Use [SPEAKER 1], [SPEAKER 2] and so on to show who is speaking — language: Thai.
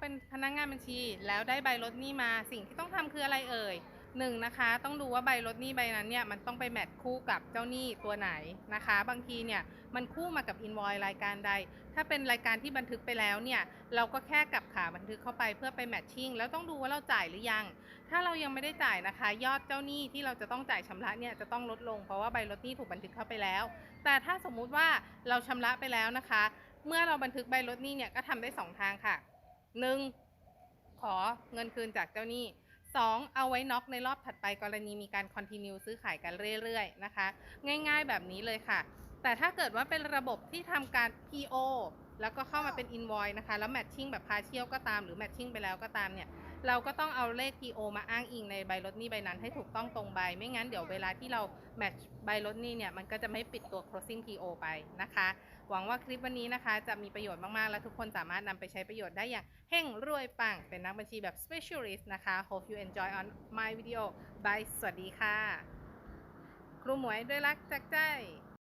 [SPEAKER 1] เป็นพนักงานบัญชี แล้วได้ใบลดหนี้มาสิ่งที่ต้องทำคืออะไรเอ่ยหนึ่งนะคะ ต้องดูว่าใบลดหนี้ใบนั้นเนี่ยมันต้องไปแมทคู่กับเจ้าหนี้ตัวไหนนะคะ บางทีเนี่ยมันคู่มากับอินวอยรายการใด ถ้าเป็นรายการที่บันทึกไปแล้วเนี่ยเราก็แค่กลับขาบันทึกเข้าไปเพื่อไปแมทชิ่งแล้วต้องดูว่าเราจ่ายหรือยัง ถ้าเรายังไม่ได้จ่ายนะคะ ยอดเจ้าหนี้ที่เราจะต้องจ่ายชำระเนี่ยจะต้องลดลงเพราะว่าใบลดหนี้ถูกบันทึกเข้าไปแล้ว แต่ถ้าสมมุติว่าเราชำระไปแล้วนะคะ เมื่อเราบันทึกใบลดหนี้เนี่ยก็ทำได้สองทางค่ะ หนึ่งขอเงินคืนจากเจ้าหนี้ 2. เอาไว้น็อกในรอบถัดไปกรณีมีการคอนติเนียซื้อขายกันเรื่อยๆนะคะ ง่ายๆแบบนี้เลยค่ะ แต่ถ้าเกิดว่าเป็นระบบที่ทำการ PO แล้วก็เข้ามาเป็น invoice นะคะ แล้วแมทชิ่งแบบ partial ก็ตาม หรือแมทชิ่งไปแล้วก็ตามเนี่ย เราก็ต้องเอาเลข PO มาอ้างอิงในใบลดหนี้ใบนั้นให้ถูกต้องตรงใบ ไม่งั้นเดี๋ยวเวลาที่เราแมทช์ใบลดหนี้เนี่ย มันก็จะไม่ปิดตัว closing PO ไปนะคะ หวังว่าคลิปวันนี้นะคะ จะมีประโยชน์มาก ๆ และทุกคนสามารถนำไปใช้ประโยชน์ได้อย่างเฮ่งรวยปัง เป็นนักบัญชีแบบ specialist นะคะ hope you enjoy on my video bye สวัสดีค่ะ ครูหมวยด้วยรักจากใจ